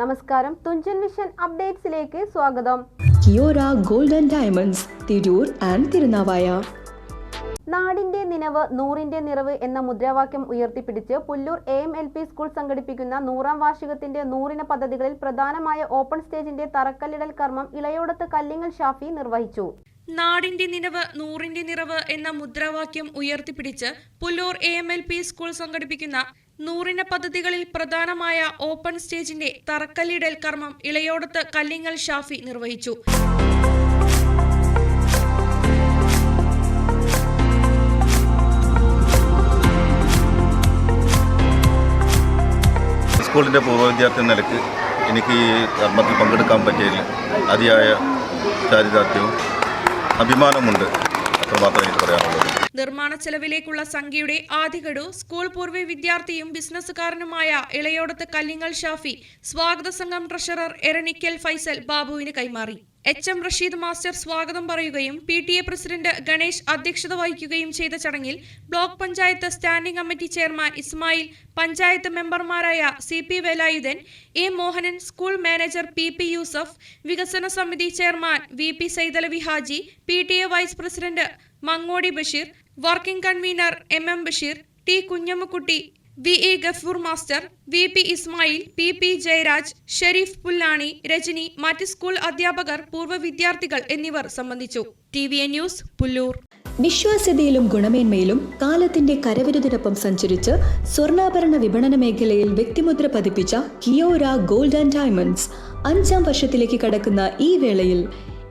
നമസ്കാരം. തുഞ്ചൻ വിഷൻ അപ്ഡേറ്റ്സിലേക്ക് സ്വാഗതം. Kiora golden diamonds Tirur and Thirunavaya. നാടിന്റെ നിലവ് നൂറിന്റെ നിറവ് എന്ന മുദ്രാവാക്യം ഉയർത്തിപ്പിടിച്ച് Pullur A M L P school സംഘടിപ്പിക്കുന്ന നൂറാം വാർഷികത്തിന്റെ നൂറിന പദ്ധതികളിൽ പ്രധാനമായ ഓപ്പൺ സ്റ്റേജിന്റെ തറക്കല്ലിടൽ കർമ്മം ഇളയോടത്ത് കല്ലിങ്ങൽ ഷാഫി നിർവഹിച്ചു. നാടിന്റെ നിലവ് നൂറിന്റെ നിറവ് എന്ന മുദ്രാവാക്യം ഉയർത്തിപ്പിടിച്ച് Pullur A M L P school സംഘടിപ്പിക്കുന്ന നൂറിന പദ്ധതികളിൽ പ്രധാനമായ ഓപ്പൺ സ്റ്റേജിന്റെ തറക്കല്ലിടൽ കർമ്മം ഇളയോടത്ത് കല്ലിങ്ങൽ ഷാഫി നിർവഹിച്ചു. സ്കൂളിന്റെ പൂർവ വിദ്യാർത്ഥി എന്ന നിലയ്ക്ക് എനിക്ക് ഈ കർമ്മത്തിൽ പങ്കെടുക്കാൻ പറ്റിയതിൽ അതിയായ ചാരിതാർത്ഥ്യവും അഭിമാനമുണ്ട്. നിർമ്മാണ ചെലവിലേക്കുള്ള സംഖ്യയുടെ ആദ്യഗഡു സ്കൂൾ പൂർവ വിദ്യാർത്ഥിയും ബിസിനസ്സുകാരനുമായ ഇളയോടത്ത് കല്ലിങ്ങൽ ഷാഫി സ്വാഗത സംഘം ട്രഷറർ എരണിക്കൽ ഫൈസൽ ബാബുവിന് കൈമാറി. എച്ച് എം റഷീദ് മാസ്റ്റർ സ്വാഗതം പറയുകയും P T A president Ganesh അധ്യക്ഷത വഹിക്കുകയും ചെയ്ത ചടങ്ങിൽ block panchayat standing committee chairman Ismail panchayat മെമ്പർമാരായ C P Velayudhan A Mohanan school manager P P Yusuf വികസന സമിതി chairman V P Saithalavi Haji P T A vice president Mangodi Basheer working convener M M Basheer T Kunjammakutty V A Gafoor master V P Ismail P P Jayaraj Sharif Pullani Rajani മറ്റ് school അധ്യാപകർ പൂർവ വിദ്യാർത്ഥികൾ എന്നിവർ സംബന്ധിച്ചു. T V A news Pullur. വിശ്വാസ്യതയിലും ഗുണമേന്മയിലും കാലത്തിന്റെ കരവിരുതിനൊപ്പം സഞ്ചരിച്ച് സ്വർണാഭരണ വിപണന മേഖലയിൽ വ്യക്തിമുദ്ര പതിപ്പിച്ച കിയോര ഗോൾഡ് ആൻഡ് ഡയമണ്ട്സ് അഞ്ചാം വർഷത്തിലേക്ക് കടക്കുന്ന ഈ വേളയിൽ